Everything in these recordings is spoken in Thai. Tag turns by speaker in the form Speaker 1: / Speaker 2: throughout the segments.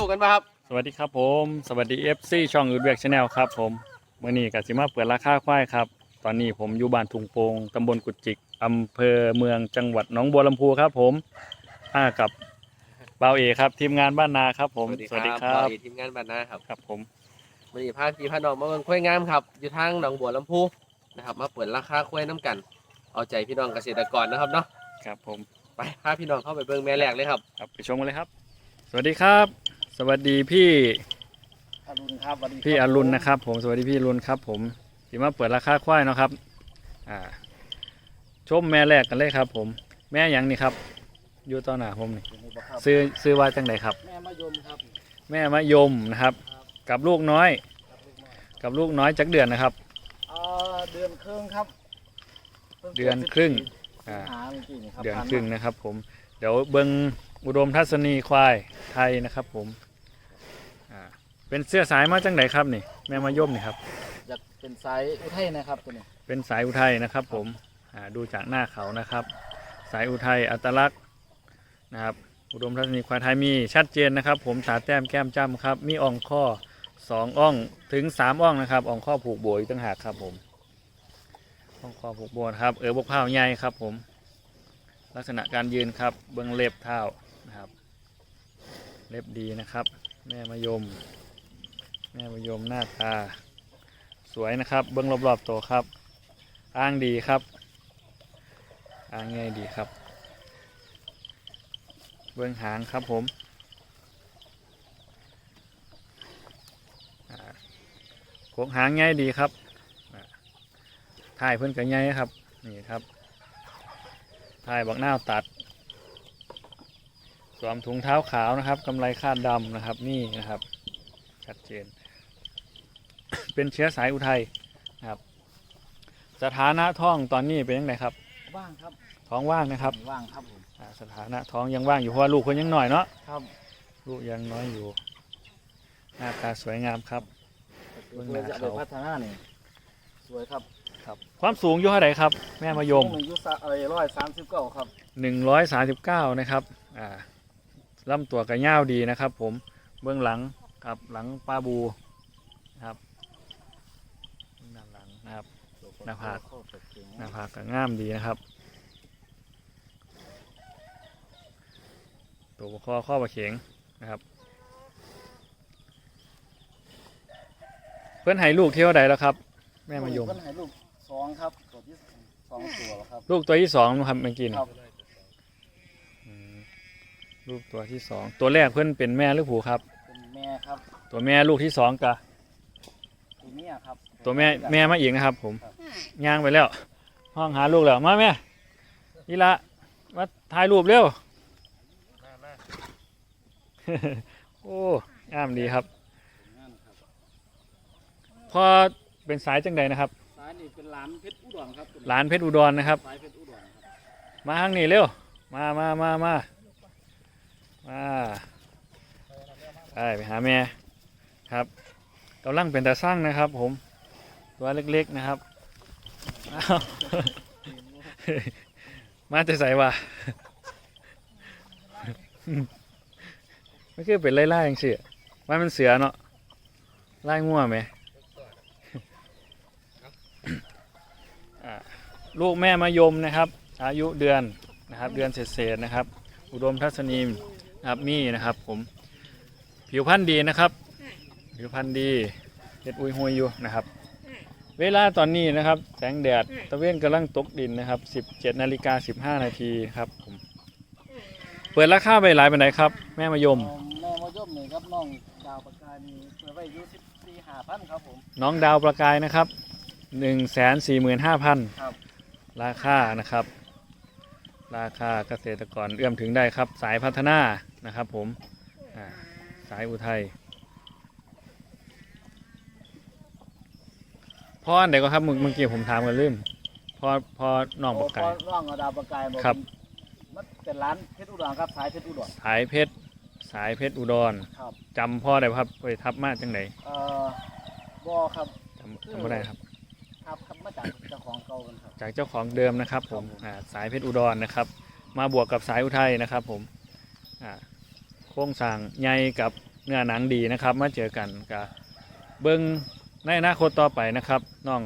Speaker 1: ลูกกันป่ะครับ
Speaker 2: สวัสดีครับผม สวัสดี FC ช่องอืดเวียกชาแนลครับผมเมื่อนี้กสิมาเปิดราคาควายครับ ตอนนี้ผมอยู่บ้านทุงโปงตำบลกุดจิกอำเภอเมืองจังหวัดหนองบัวลำพูครับผมมากับเบาวเอครับทีมงานบ้านนาครับ ผมสวัสดีครับ
Speaker 1: สวัสดีทีมงานบันนาครับ
Speaker 2: ครับผม
Speaker 1: วันนี้พาพี่พาน้องมาเบิ่งควายงามครับ อยู่ทางหนองบัวลำพูนะครับ มาเปิดราคาควายน้ำกัน เอาใจพี่น้องเกษตรกรนะครับเนาะ
Speaker 2: ครับผม
Speaker 1: ไปพาพี่น้องเข้าไปเบิ่งแม่แรกเลยครับ
Speaker 2: ครับไปชมกันเลยครับ สวัสดีครับ สวัสดีพี่
Speaker 3: อรุณครับสวัสดีคบ
Speaker 2: พี่อรุณนะครับ ผมสวัสดีพี่อรุณครับ ผมที่มาเปิดราคาควายเนาะครับ อ่า ชมแม่แรกกันเลยครับ ผม แม่หยังนี่ครับ อยู่ต่อหน้าผมนี่
Speaker 3: อยู่ในบ่ครับ
Speaker 2: ซื้อซื้อว่าจังไดครับ
Speaker 3: แม่มะยมครับ
Speaker 2: แม่มะยมนะครับ กับลูกน้อย
Speaker 3: ครับลูกน้อย
Speaker 2: กับลูกน้อยจักเดือนนะครับ
Speaker 3: เอ่อเดือนครึ่งครับพิ่ง
Speaker 2: เดือนครึ่ง
Speaker 3: สิ
Speaker 2: อ่า
Speaker 3: บหาเมื่อกี้นี่ครับ
Speaker 2: เดือน
Speaker 3: ผ่า
Speaker 2: ครึ่ง
Speaker 3: มา
Speaker 2: นะครับ ผม เดี๋ยวเบิงอุดมทัศนีควายไทยนะครับ ผมอ่า เป็นเสื้อสายมาจังไดครับนี่ แม่มะยมนี่ครับ
Speaker 3: อยากเป็นสายอุทัยนะครับตัวนี้
Speaker 2: เป็นสายอุทัยนะครับ ผมอ่าดูจากหน้าเขานะครับ สายอุทัยอัตลักษณ์นะครับ อุดมทัศนีควายไทยมีชัดเจนนะครับ ผมตาแต้มแก้มจ้ำครับ มีอ่องข้อสองอ่องถึงสามอ่องนะครับอ่องข้อผูกโบยตั้งหากครับผมอ่องข้อผูกโบนครับ เออบกเผาใหญ่ครับ ผม ลักษณะการยืนครับเบื้องเล็บเท้านะครับ เล็บดีนะครับ แม่มะยม แม่มยมหน้าตา สวยนะครับ เบื้องรอบๆตัวครับ อ้างดีครับ อ้างง่ายดีครับ เบื้องหางครับผมโคกหางง่ายดีครับอ่าถ่ายเพื่อนกันง่ายครับ นี่ครับถ่ายบักหน้าตัด สวมถุงเท้าขาวนะครับกำไรคาดดำนะครับ นี่นะครับ ชัดเจน เป็นเชื้อสายอุทัยนะครับ สถานะท้องตอนนี้เป็นยังไงครับ
Speaker 3: ว่างครับ
Speaker 2: ท้องว่างนะครับ
Speaker 3: ว่างครับผม
Speaker 2: อ่าสถานะท้องยังว่างอยู่เพราะว่าลูกคนยังหน่อยเนาะ
Speaker 3: ครับ
Speaker 2: ลูกยังน้อยอยู่หน้าตาสวยงามครับ เบื้องห
Speaker 3: เพื่
Speaker 2: น้า
Speaker 3: อจะ
Speaker 2: เขา
Speaker 3: ไปพัฒนานี่สวยครับ
Speaker 2: ครับ ความสูงอยู่เท่าไหร่ครับ แม่มายม
Speaker 3: อายุสักอะไรร้อยสามสิบเก้าครับ
Speaker 2: 139 นะครับ อ่าลำตัวกระย่าวดีนะครับผม เบื้องหลังกับหลังปลาบูนะครับด้า นหลังนะครับหน้าผาก
Speaker 3: เข้เก่ง
Speaker 2: หน้าผากก็ง่ามดีนะครับ ตัวคอข้อบะเข็งนะครับ เพื่อนให้ลูกเที่ยวใดแล้วครับ แม่มายม
Speaker 3: เพิ่นให้ลูกสองครับตัวที่สองตัวแล้วครับ
Speaker 2: ลูกตัวที่สองนะครับเมื่อกี้นี่
Speaker 3: ครับ
Speaker 2: อืมลูกตัวที่สองตัวแรกเพื่อนเป็นแม่หรือผูครับ
Speaker 3: เป็นแม่ครับ
Speaker 2: ตัวแม่ลูกที่สองกะ
Speaker 3: ตัวเมียครับ
Speaker 2: ตัวแม่แม่มาอีกนะครับ ผม
Speaker 3: ครับ
Speaker 2: ย่างไปแล้ว ห้องหาลูกแล้วมาแม่นี่ละมาถ่ายรูปเร็วโอ้งามดีครับ
Speaker 3: งามครับ
Speaker 2: พอเป็นสายจังใดนะครับ
Speaker 3: สายนี่เป็นหลานเพชรอุดรครับตัว
Speaker 2: หลานเพชรอุดรนะครับ
Speaker 3: สายเพชรอุดรครับ
Speaker 2: มาทางนี้เร็ว มามามามามาไปไปหาแม่ครับกำลังเป็นตาสร้างนะครับผม ตัวเล็กๆนะครับอ้าวมาจะใส่วะไม่คือเป็นไล่ๆอย่างเสียว่ามันเสือเนาะไล่ง่วไหมลูกแม่มายมนะครับ อายุเดือนนะครับ เดือนเศษๆนะครับ อุดมทัศนีนะครับมีนะครับ ผม ผิวพรรณดีนะครับ ผิวพรรณดีเห็ดอุยหุยอยู่นะครับ เวลาตอนนี้นะครับ แสงแดดตะเวนกำลังตกดินนะครับ 17นาฬิกา15 นาทีครับผมเปิดราคาไปหลายเป็นไหนครับ แม่มายม
Speaker 3: แม่มายมนี่ครับน้องดาวประกายนี่เปิดไว้อายุสิบสี่ห้าพันครับผม
Speaker 2: น้องดาวประกายนะครับ145,000
Speaker 3: ครับ
Speaker 2: ราคานะครับ ราคาเกษตรกรเอื้อมถึงได้ครับ สายพัฒนานะครับ ผมอ่าสายอุทัย พ่ออันไหนก็ครับเมื่อเมื่อกี้ผมถามกันลืมพ่อพ่อน้องประกาย
Speaker 3: โอ้น้องดาวประกายอก
Speaker 2: ครับ
Speaker 3: มันเป็นร้านเพชรอุดรครับสายเพชรอุดร
Speaker 2: สายเพชรสายเพชรอุดร
Speaker 3: ครับ
Speaker 2: จำพ่อได้บ่ครับไปทับมาจังไหน
Speaker 3: เอ่อบ่ครับ
Speaker 2: จำจำไม่ได้ครับ
Speaker 3: ครับครับมาจากเจ้าของเก่ากันครับ
Speaker 2: จากเจ้าของเดิมนะครับผม
Speaker 3: ครับผม
Speaker 2: อ่าสายเพชรอุดรนะครับ มาบวกกับสายอุทัยนะครับผมอ่าโค้งสร้างใหญ่กับเนื้อหนังดีนะครับ มาเจอกันกับเบิ้ง ในอนาคตต่อไปนะครับน้อง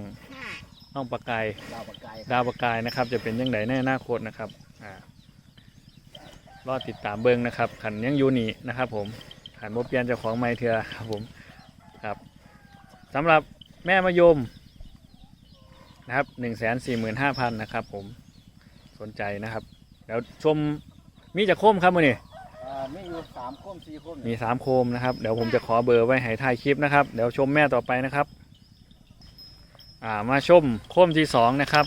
Speaker 2: น้องปากกาย
Speaker 3: ดาวปากกาย
Speaker 2: ดาวปากกายนะครับ จะเป็นยังไงในอนาคตนะครับอ่ารอติดตามเบิ้งนะครับขันยังอยู่นี่นะครับ ผมขันโมเปลี่ยนเจ้าของไม้เถื่อครับผมครับสำหรับแม่มะยมนะครับหนึ่งแสนสี่หมื่นห้าพันนะครับ ผมสนใจนะครับเดี๋ยวชมมีจะโคมครับมือนี่
Speaker 3: อ่า มีอยู่สามโค้มสี่โค้ม
Speaker 2: มีสามโคมนะครับ เดี๋ยวผมจะขอเบอร์ไว้ให้ท้ายคลิปนะครับ เดี๋ยวชมแม่ต่อไปนะครับ อ่ามาชมโคมที่สองนะครับ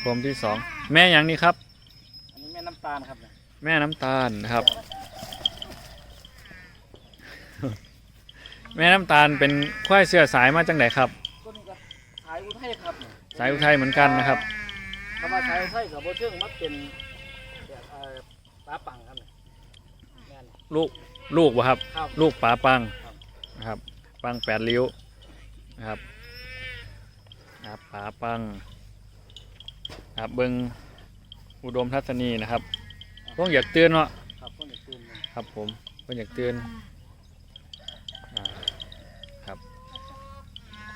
Speaker 2: โคมที่สองแม่อย่างนี้ครับ
Speaker 3: อันนี้แม่น้ำตาลครับเนี่ย
Speaker 2: แม่น้ำตาลนะครับ แม่น้ำตาลเป็นควายเสื้อสายมาจังไหนครับ
Speaker 3: ต้นนี้ก็สายอุทัยครับเนี่ย
Speaker 2: สายอุทัยเหมือนกันนะครับ
Speaker 3: คำว่าสายอุทัยกับโบเชิงมักเป็นแบบเอ่อปลาปังครับเนี่ยแม่น
Speaker 2: ลูกลูกวะครับ
Speaker 3: ครับ
Speaker 2: ลูกป๋าปัง
Speaker 3: ครับ
Speaker 2: นะครับปังแปดริ้วนะครับนะครับป๋าปังนะครับเบิงอุดมทัศนีนะครับพวกอยากเตือนเนาะ
Speaker 3: ครับต้นนี้ตื่นเลย
Speaker 2: ครับผมเพิ่นอยากเตือนอ่าครับ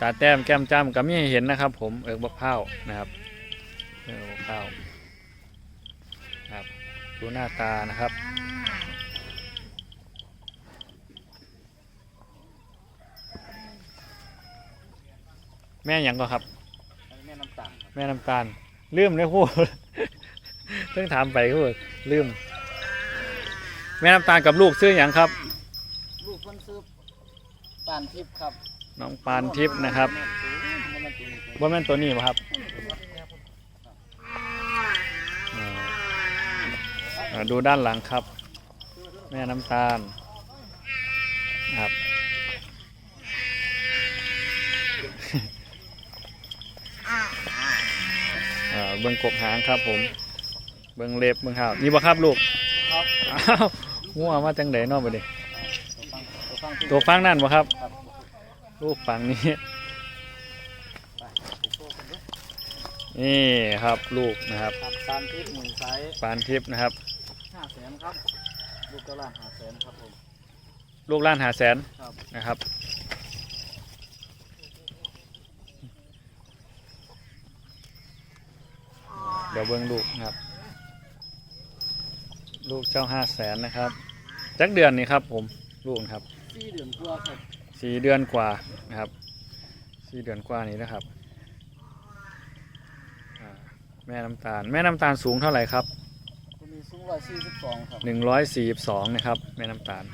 Speaker 2: ตาแต้มแก้มจ้ำก็มีให้เห็นนะครับ ผมเอิกบะพร้าวนะครับเอิกบะพร้าวครับดูหน้าตานะครับ แม่หยังก็ครับ
Speaker 3: อันนี้แม่น้ำตาลครับ
Speaker 2: แม่น้ำตาลลืมเลยพูด เพิ่งถามไปก็พูดลืม แม่น้ำตาลกับลูกซื้ออย่างครับ
Speaker 3: ลูกเพิ่นซื้อปานทิพย์ครับ
Speaker 2: น้องปานทิพย์นะครับ
Speaker 3: แม่นตัวนี้
Speaker 2: ว่าแม่นตัวนี้ป่ะครับอ่าอ่าดูด้านหลังครับ แม่น้ำตาลครับ อ่า เบิ้งกบหางครับผม เบิ้งเล็บเบิ้งขาวนี่บ่ครับลูก
Speaker 3: ครับ
Speaker 2: อ้าวงัวมาจังไดเนอกไปดิ
Speaker 3: ตัวฟังตัวฟังที่
Speaker 2: ตัวฟังนั่นบ่ครับ
Speaker 3: ครับ
Speaker 2: ลูกฟังนี้
Speaker 3: ไปโชว์กันด้วย
Speaker 2: นี่ครับลูกนะครับ
Speaker 3: ครับปานทิพย์หนึ่งไซส์
Speaker 2: ปานทิพย์นะครับ
Speaker 3: ห้าแสนครับ ลูกกระลาห้าแสนครับผม
Speaker 2: ลูกล้านหาแสน
Speaker 3: ครับ
Speaker 2: นะครับ เดี๋ยวเบิ้งลูกนะครับ ลูกเจ้าห้าแสนนะครับจักเดือนนี่ครับผมลูกนะครับ
Speaker 3: สี่เดือนกว่าครับ
Speaker 2: สี่เดือนกว่านะครับสี่เดือนกว่านี้นะครับอ่าแม่น้ำตาล แม่น้ำตาลสูงเท่าไหร่ครับ
Speaker 3: ตัวนี้สูงร้อยสี่สิบสองครับ
Speaker 2: หนึ่งร้อยสี่สิบสองนะครับ แม่น้ำตาล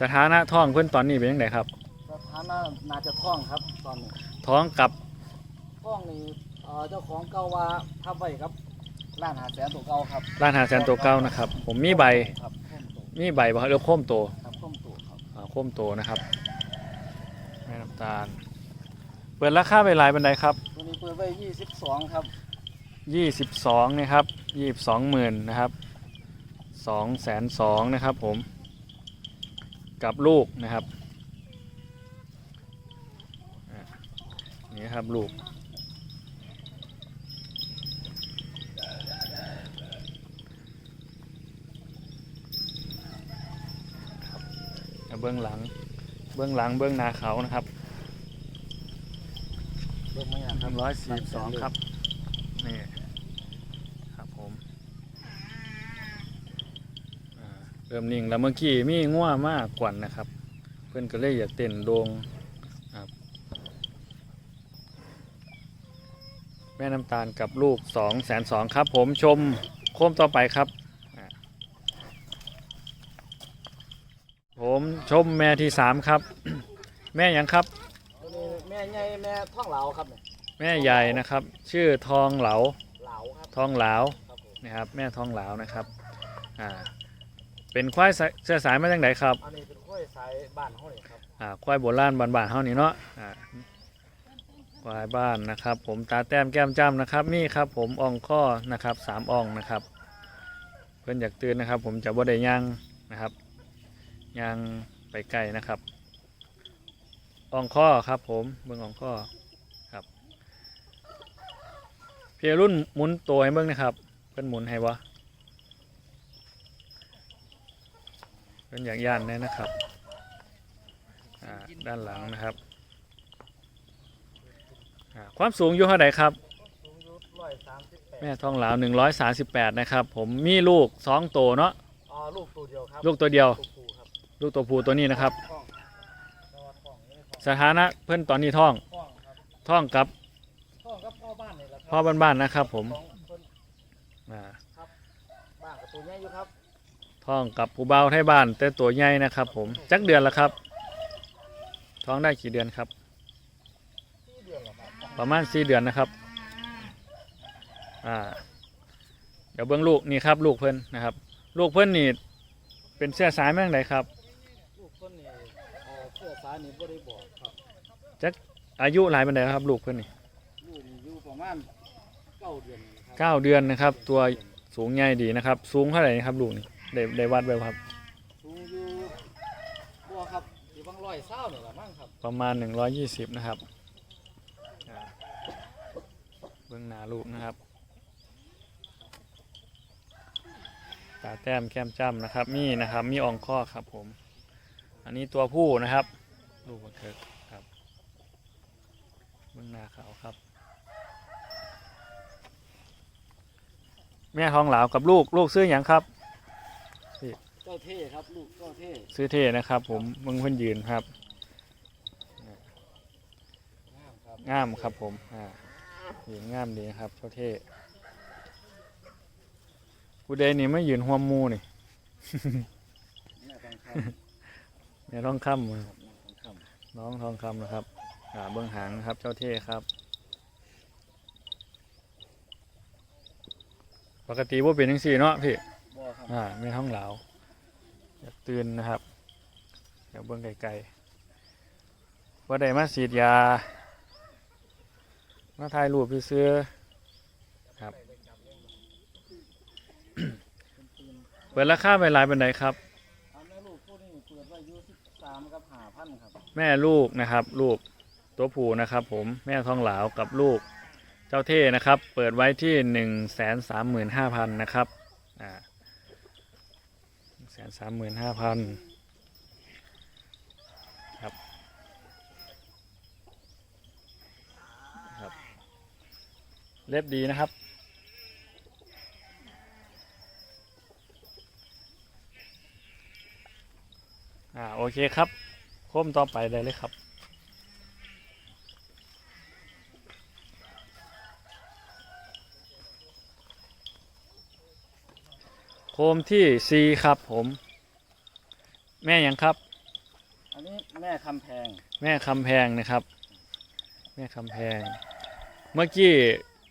Speaker 2: สถานะท้องเพื่อนตอนนี้เป็นยังไงครับ
Speaker 3: สถานะน่าจะคล่องครับตอนนี้
Speaker 2: ท้องกับ
Speaker 3: คล่องนี่เอ่อเจ้าของเก่าว่าทับไว้ครับร้านหาแสนตัวเก่าครับ
Speaker 2: ร้านหาแสนตัวเก้านะครับ ผมมีใบ
Speaker 3: ครับข้มตัว
Speaker 2: มีใบบ่ครับเรือโค้มโต
Speaker 3: ครับข้มตัวครับ
Speaker 2: อ่าโค้มโตนะครับแม่น้ำตาล เปิดราคาไปหลายบันไดครับ
Speaker 3: ตัวนี้เปิดไว้ยี่สิบสองครับ
Speaker 2: ยี่สิบสองนะครับยี่สิบสองหมื่นนะครับสองแสนสองนะครับผม กับลูกนะครับอะนี่ครับลูก ครับ เบื้องหลัง เบื้องหลังเบื้องหนาเขานะครับ
Speaker 3: เบิ่งมาอย่างครับ
Speaker 2: ร้อยสี่สิบสองครับ นี่ครับผมอ่าเริ่มนิ่งแล้วเมื่อกี้มีง่วมากกว่านะครับ เพื่อนก็เลยอยากเต้นโดงครับแม่น้ำตาลกับลูกสองแสนสองครับ ผมชมโค้มต่อไปครับอ่าผม ชมแม่ที่สามครับ แม่หยังครับ
Speaker 3: ตัวนี้แม่ใหญ่แม่ท้องเหลาครับเนี่ย
Speaker 2: แม่ใหญ่นะครับ ชื่อทองเหลา
Speaker 3: เหลาครับ
Speaker 2: ทองเหลา
Speaker 3: ครับผม
Speaker 2: นะครับ แม่ทองเหลานะครับอ่าเป็นควายสายเสื้อสายมาจากไหนครับ
Speaker 3: อันนี้เป็นกล้วยสายบ้านเขาเลยครับ
Speaker 2: อ่าควายโบราณบ้านๆเฮานี่เนาะอ่าควายบ้านนะครับ ผมตาแต้มแก้มจ้ำนะครับ นี่ครับ ผมอ่องข้อนะครับสามอ่องนะครับ เพื่อนอยากตื่นนะครับ ผมจะบ่ได้ย่างนะครับย่าง ไปไกลนะครับอ่องข้อครับผมเบิ่งอ่องข้อครับเพียรุ่นหมุนตัวให้เบิ่งนะครับเพื่อนหมุนให้วะเป็นอย่างย่านเลยนะครับอ่าด้านหลังนะครับอ่าความสูงอยู่เท่าไหร่ครับ
Speaker 3: สูงอยู่ร้อยสามสิบแปด
Speaker 2: แม่ทองหลาว138 นะครับ ผมมีลูก2ตัวเนาะ
Speaker 3: อ๋อลูกตัวเดียวครับ
Speaker 2: ลูกตัวเดียว
Speaker 3: ตัวผู้ครับ
Speaker 2: ลูกตัวผู้ตัวนี้นะครับ
Speaker 3: ท้องแต่ว่าท้องนี่ท้อง
Speaker 2: สถานะเพื่อนตอนนี้ท้อง
Speaker 3: ท้องครับ
Speaker 2: ท้องกับ
Speaker 3: ท้องกับพ่อบ้านนี่แหละครั
Speaker 2: พ่อบ้านๆนะครับ ผม
Speaker 3: ท้องเพิ่น
Speaker 2: อ่า
Speaker 3: บ้านกับตัวใหญ่อยู่ครับ
Speaker 2: ท้องกับผู้เบาไทยบ้าน แต่ตัวใหญ่นะครับ ผมจักเดือนละครับ ท้องได้กี่เดือนครับ
Speaker 3: สี่เดือนแล้วครับ
Speaker 2: ประมาณ4เดือนนะครับ อ่า เดี๋ยวเบิ้งลูกนี่ครับ ลูกเพิ่นนะครับ ลูกเพิ่นนี่เป็นเสื้อสายแม่งไหนครับ
Speaker 3: ลูกเพิ่นนี่เอ่อเสื้อสายนี่บ่ได้บอกครับ
Speaker 2: อายุหลายปันไดครับลูกเพิ่นนี่
Speaker 3: ลูกนี่อยู่ประมาณเก้าเดือนนี่ครับ
Speaker 2: เก้าเดือนนะครับ ตัวสูงใหญ่ดีนะครับ สูงเท่าไหร่ครับลูกนี่ได้ได้วัดไว้ครับ
Speaker 3: สูงอยู่บัวครับอยู่บางร้อยเศร้านี่แหละมั้งครับ
Speaker 2: ประมาณ 120 นะครับอ่าเบื้องหน้าลูกนะครับ ตาแต้มแก้มจ้ำนะครับ มีนะครับ มีอ่องข้อครับผม อันนี้ตัวผู้นะครับ ลูกบักเกิดครับเบื้องหน้าเขาครับ แม่ทองหลาวกับลูกลูกซื้ออย่างครับ
Speaker 3: เจ้าเท่ครับลูกเจ้าเท่
Speaker 2: ซื้อเท่นะครับ ผมมึงเพิ่นยืนครับ
Speaker 3: งามครับ
Speaker 2: งามครับผมอ่ายืนงามดีนะครับ เจ้าเท่กูเดนี่ไม่ยืนหัวหมูนี่
Speaker 3: แม่ทองค
Speaker 2: เนี่ยท้องคำำค
Speaker 3: ค
Speaker 2: รั
Speaker 3: รั
Speaker 2: บบ
Speaker 3: แม่ทองค
Speaker 2: น้องทองคำนะครับอ่าเบื้องหางนะครับ เจ้าเท่ครับ ปกติว่าเป็นจังสี่เนาะพี่ำ
Speaker 3: บัวครับ
Speaker 2: อ่าไม่ท้องเหลาอยากตื่นนะครับเดี๋ยวเบื้องไกลๆว่าได้มาฉีดยา มาถ่ายรูปพี่ซื้อๆครับ เปิดราคาไปหลายบันไดครับ
Speaker 3: อันแม่ลูกผู้นี้เปิดไว้อยู่สิบสามกับห้า พันครับ
Speaker 2: แม่ลูกนะครับ ลูกตัวผู้นะครับ ผมแม่ทองหลาวกับลูกเจ้าเท่นะครับ เปิดไว้ที่หนึ่งแสนสามหมื่นห้าพันนะครับอ่าแสนสามหมื่นห้าพันครับครับ เล็บดีนะครับอ่าโอเคครับ โค้มต่อไปได้เลยครับโคมที่ C ครับผม แม่หยังครับ
Speaker 3: อันนี้แม่คำแพง
Speaker 2: แม่คำแพงนะครับ แม่คำแพง เมื่อกี้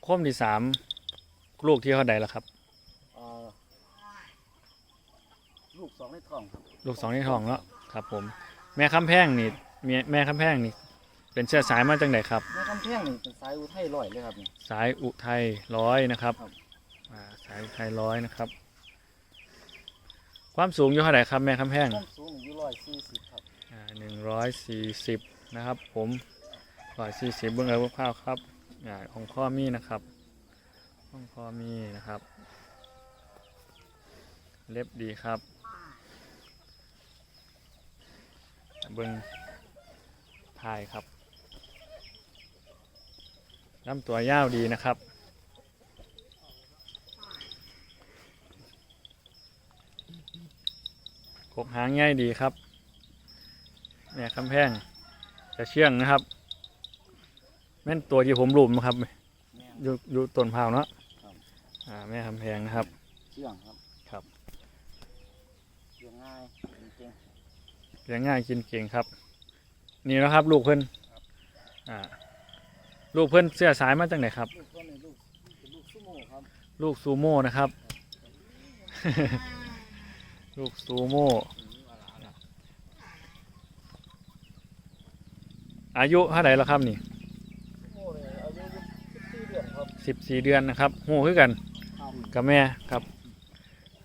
Speaker 2: โคมที่สามลูกที่เท่าใดแล้วครับ
Speaker 3: เอ่อลูกสองในท้องครับ
Speaker 2: ลูกสองในท้องแล้วครับผม แม่คำแพงนี่แม่แม่คำแพงนี่ เป็นเชื้อสายมาจากไหนครับ
Speaker 3: แม่คำแพงนี่เป็นสายอุทัยลอยเลยครับนี่
Speaker 2: สายอุทัยร้อยนะครับ
Speaker 3: ครับ
Speaker 2: อ่าสายอุทัยร้อยนะครับ ความสูงอยู่เท่าไหร่ครับแม่คำแพง
Speaker 3: ต้นสูงอยู่ร้อยสี่สิบครับ
Speaker 2: หนึ่งร้อยสี่สิบนะครับ ผมร้อยสี่สิบเบื้องเอวข้าวครับอ่าของข้อมีนะครับของข้อมีนะครับ เล็บดีครับ เบิ้งพายครับลำตัวยาวดีนะครับ กกหางง่ายดีครับแม่คำแพงจะเชื่องนะครับ แม่นตัวที่ผมรูปนะครับ
Speaker 3: แม่
Speaker 2: อยู่อยู่ต้นพร้าวเนาะ
Speaker 3: ครับ
Speaker 2: อ่าแม่คำแพงนะครับ
Speaker 3: เชื่องครับ
Speaker 2: ครับ
Speaker 3: เลี้ยงง่ายจริง
Speaker 2: เลี้ยงง่ายกินเก่งครับ นี่นะครับ ลูกเพิ่นอ่าลูกเพิ่นเสื้อสายมาจากไหนครับ
Speaker 3: ๆลูกคนนี้ลูกเป็นลูกซูโม่ครับ
Speaker 2: ลูกซูโม่นะครับ ลูกซูโม่อายุเท่าไหร่แล้วครับนี่
Speaker 3: ซูโม่เนี่ยอายุสิบสี่เดือนครับ
Speaker 2: สิบสี่เดือนนะครับหูคือกัน
Speaker 3: ครับ
Speaker 2: กับแม่ครับ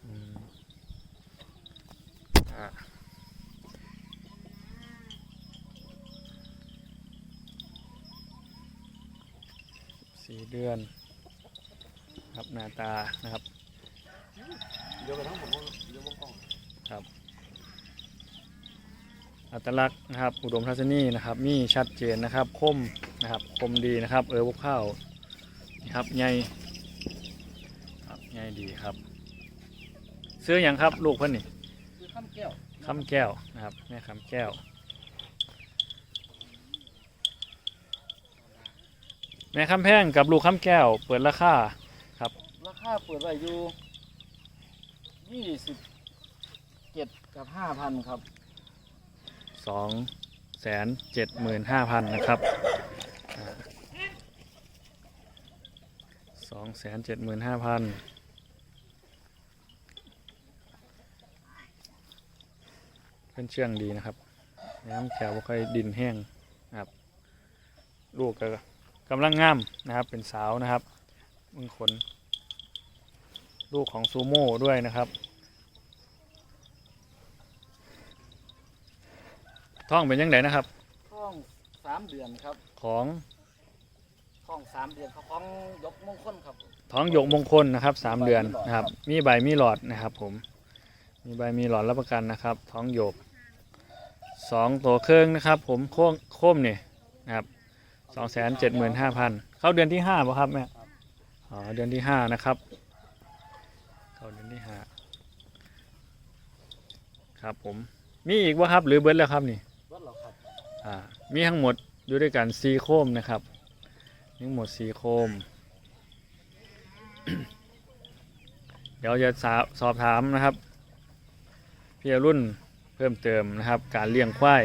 Speaker 2: อืมอ่าสี่ เดือนครับหน้าตานะครับ
Speaker 3: เดี๋ยวไปทั้งผมเดี๋ยววงกล้อง
Speaker 2: ครับ อัตลักษณ์นะครับ อุดมทัศนีนะครับมีชัดเจนนะครับคมนะครับคมดีนะครับ เออพวกข้าวนี่ครับใหญ่ครับใหญ่ดีครับ ซื้ออย่างครับลูกเพิ่นนี่
Speaker 3: คือข้ามแก้ว
Speaker 2: คำแก้วนะครับแม่คำแก้ว แม่คำแพงกับลูกคำแก้ว เปิดราคา
Speaker 3: ราคาเปิดไว้อยู่ยี่สิบเจ็ดกับห้าพันครับ
Speaker 2: สองแสนเจ็ดหมื่นห้าพันนะครับสองแสนเจ็ดหมื่นห้าพันเป็นเชื่องดีนะครับ น้ำแขวบ่ค่อยดินแห้งนะครับ ลูกก็ กำลังงามนะครับเป็นสาวนะครับมึงขน ลูกของซูโม่ด้วยนะครับ ท้องเป็นยังไงนะครับ
Speaker 3: ท้องสามเดือนครับ
Speaker 2: ของ
Speaker 3: ท้องสามเดือนเขาของยกมงคลครับ
Speaker 2: ท้องหยกมงคลนะครับสามเดือนนะครับ มีใบมีหลอดนะครับ ผม มีใบมีหลอดรับประกันนะครับ ท้องหยกสองตัวเครื่องนะครับ ผมโค้งโค้มเนี่ยนะครับ สองแสนเจ็ดหมื่นห้าพันเข้าเดือนที่ห้าป่ะครับแม่อ๋อเดือนที่ห้านะครับเข้าเดือนที่ห้าครับผมมีอีกว่าครับหรือเบิร์ดแล้วครับนี่
Speaker 3: รถเหรอครับ
Speaker 2: อ่ามีทั้งหมดอยู่ด้วยกันสีโคมนะครับมีทั้งหมดสีโคม เดี๋ยวจะสาสอบถามนะครับพี่อรุ่นเพิ่มเติมนะครับ การเลี้ยงควาย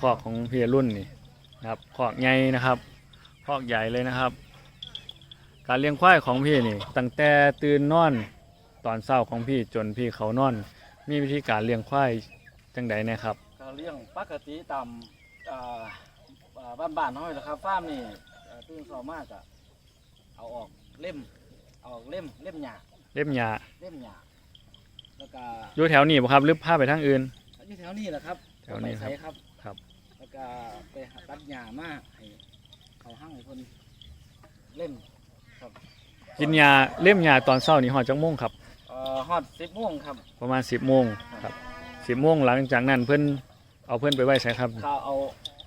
Speaker 2: คอกของพี่อรุ่นนี่ นะครับคอกใหญ่นะครับคอกใหญ่เลยนะครับ การเลี้ยงควายของพี่นี่ ตั้งแต่ตื่นนอนตอนเช้าของพี่จนพี่เขานอน มีวิธีการเลี้ยงควายจังใดเนะครับ
Speaker 3: ก็เลี้ยงปกติตามอ่าอ่าบ้านๆน้อยแหละครับฟาร์มนี่อ่าตื่นเช้ามากอะเอาออกเล่มเอาออกเล่มเล่มหญ้า
Speaker 2: เล็บหญ้า
Speaker 3: เล่มหญ้าแล้วก็
Speaker 2: อยู่แถวนี้บ่ครับหรือพาไปทางอื่น
Speaker 3: อยู่แถวนี้แหละครับ
Speaker 2: แถวนี้ครับ
Speaker 3: ก็ไปหาตัดหญ้ามาให้เขาห้างให้คนเล่มครับ
Speaker 2: กินยาเล่มยาตอนเช้านี่หอดจังโมงครับ
Speaker 3: เอ่อฮอดสิบโมงครับ
Speaker 2: ประมาณ 10โมงครับ10โมงหลังจากนั้นเพิ่นเอาเพิ่นไปไว้ใส่ครับ
Speaker 3: เขาเอา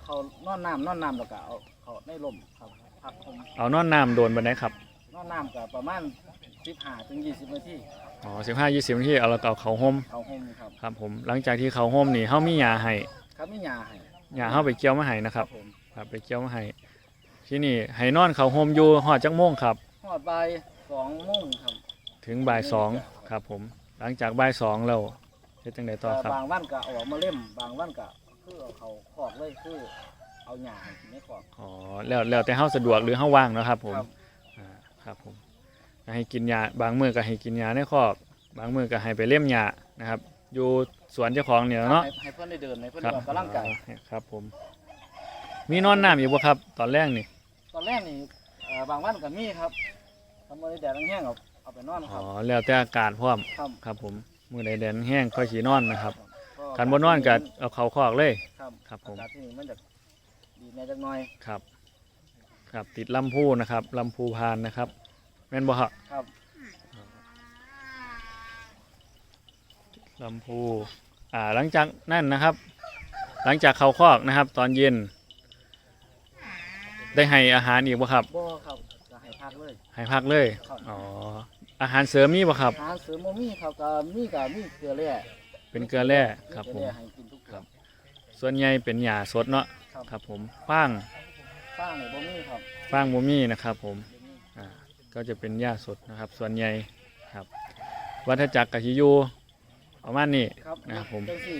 Speaker 3: เขานอนน้ำนอนน้ำแล้วก็เอาเขาในลมครับพักผม
Speaker 2: เอานอนน้ำโดนบันไดครับ
Speaker 3: นอนน้ำก็ประมาณสิบห้าถึงยี่สิบนาที
Speaker 2: อ๋อ15 20นาทีเอาแล้วก็เอาเขาห่ม
Speaker 3: เขาห่มครับ
Speaker 2: ครับผมหลังจากที่เขาห่มนี่เฮามียาให้
Speaker 3: ครับมีหญ้าให้
Speaker 2: ยาเฮาไปเกี่ยวมาให้นะครับ
Speaker 3: ผม
Speaker 2: ครับ ไปเกี่ยวมาให้ที่นี่ให้นอนเขาห่มอยู่หอดจังโมงครับ
Speaker 3: ฮอดบ่ายสองโมงครับ
Speaker 2: ถึงบ่ายสองครับผม หลังจากบ่ายสองแล้วเฮ็ดจังไดต่อครับ
Speaker 3: บางวันก็เอาออกมาเล่ม บางวันก็คือเอาเขาขอกเลยคือเอาหญ้าให้กินในขอก
Speaker 2: อ๋อแล้วแล้วแต่เฮาสะดวกหรือเฮาว่างเนาะครับผม
Speaker 3: ครับ
Speaker 2: อ่าครับผมก็ให้กินยาบางมื้อก็ให้กินยาในครอบบางมื้อก็ให้ไปเล่มยานะครับ อยู่สวนเจ้าของเนี่ยเนาะ
Speaker 3: ให้ให้เพื่อนได้เดินให้เพื่อน
Speaker 2: ครั
Speaker 3: ได้ออกกำลังกาย
Speaker 2: อ่าครับผม มีนอนน้ำอยู่บ่ครับ ตอนแรกนี่
Speaker 3: ตอนแรกนี่เอ่อบางวันก็มีครับทำมือแดดแห้งๆเอาเอาไปนอนค
Speaker 2: อ๋
Speaker 3: รั
Speaker 2: อบ แล้วแต่อากาศพร้อม
Speaker 3: ครับ
Speaker 2: ครับผม มื้อใดแดดแห้งค่อยสินอนนะครับ
Speaker 3: ก็
Speaker 2: การบ่นอนก็เอาเข้าคอกเลย
Speaker 3: ครับ
Speaker 2: ครับผม
Speaker 3: อากาศที่นี่มันจะดีแน่จักหน่อย
Speaker 2: ครับ ครับติดลำพูนะครับลำพูพานนะครับ แม่นบ่ครับ
Speaker 3: ครับ
Speaker 2: ลำพูอ่าหลังจากนั่นนะครับ หลังจากเข้าคอกนะครับ ตอนเย็น ได้ให้อาหารอีกบ่ครับ
Speaker 3: บ่ครับก็ให้พักเลย
Speaker 2: ให้พักเลย
Speaker 3: ครับ
Speaker 2: อ๋ออาหารเสริมมีบ่ครับ
Speaker 3: อาหารเสริมโมมีครับก็มีก็มีเกลือแร่
Speaker 2: เป็นเกลือแร่ครับ
Speaker 3: เก
Speaker 2: ผ
Speaker 3: ลือ
Speaker 2: ม
Speaker 3: แร่ให้กินทุก
Speaker 2: ครั
Speaker 3: ครับ บ
Speaker 2: ส่วนใหญ่เป็นหญ้าสดเนาะ
Speaker 3: ครับ
Speaker 2: ครับผมฟาง
Speaker 3: ฟางนี่บ่มีครับ
Speaker 2: ฟางบ่มีนะครับผม
Speaker 3: บ่มี
Speaker 2: อ่าก็จะเป็นหญ้าสดนะครับ ส่วนใหญ่ครับ วัฏจักรกะสิอยู่ ประมาณนี้
Speaker 3: ครับ
Speaker 2: นะครับผม
Speaker 3: จังซี่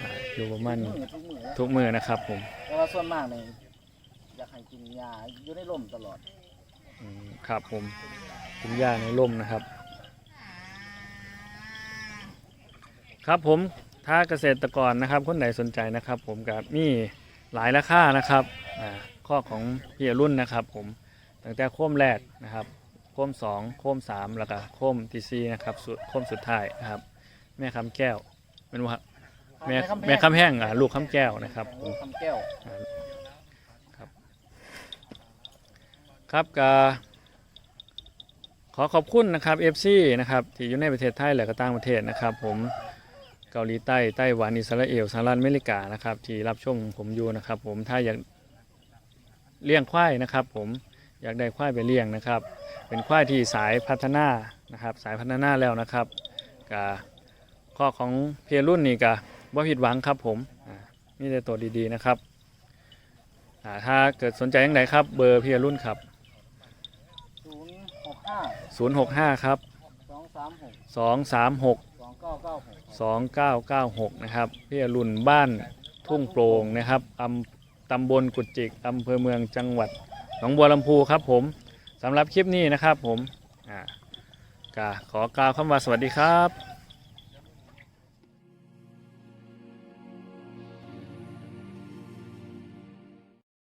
Speaker 2: อ่าอยู่ประมาณ
Speaker 3: ทุก
Speaker 2: นี้
Speaker 3: มื้อทุกมื้อนะ
Speaker 2: ทุกมือนะครับผม
Speaker 3: แต่ว่าส่วนมากนี่อยากให้กินยาอยู่ในร่มตลอด
Speaker 2: อืมครับผมกินหญ้าในร่มนะครับ ครับผมถ้าเกษตรกรนะครับคนไหนสนใจนะครับ ผมกับมีหลายราคานะครับอ่าข้อของพี่อรุ่นนะครับ ผมตั้งแต่โค้มแรกนะครับ โค้มสองโค้มสามแล้วก็โค้มที่สี่นะครับสุดโค้มสุดท้ายนะครับ แม่คำแก้วเป็นว่าแม่แม่คำแห้งอ่าลูกคำแก้วนะครับผม
Speaker 3: คำแก้ว
Speaker 2: ครับก็ขอขอบคุณนะครับ FC นะครับที่อยู่ในประเทศไทยและก็ต่างประเทศนะครับ ผมเกาหลีใต้ไต้หวันอิสราเอลสหรัฐอเมริกานะครับที่รับชมผมอยู่นะครับ ผมถ้าอยากเลี้ยงควายนะครับ ผมอยากได้ควายไปเลี้ยงนะครับ เป็นควายที่สายพัฒนานะครับ สายพัฒนาแล้วนะครับกะ ข้อของเพียรุ่นนี่กะว่าผิดหวังครับผมอ่ามีแต่ตัวดีๆนะครับถ้าเกิดสนใจยังไงครับ เบอร์เพียรุ่นครับ
Speaker 3: ศูนย์หกห้า
Speaker 2: 065 ครับ
Speaker 3: สองสามหก
Speaker 2: 236
Speaker 3: สองเก้าเก้าหก
Speaker 2: 2996 นะครับเพี่อรุ่นบ้านทุ่งโปร่งนะครับอำตำบลกุดจิกอำเภอเมืองจังหวัดหนองบัวลำพูครับผมสำหรับคลิปนี้นะครับผมอ่ากขอกล่าวคำว่าสวัสดีครับ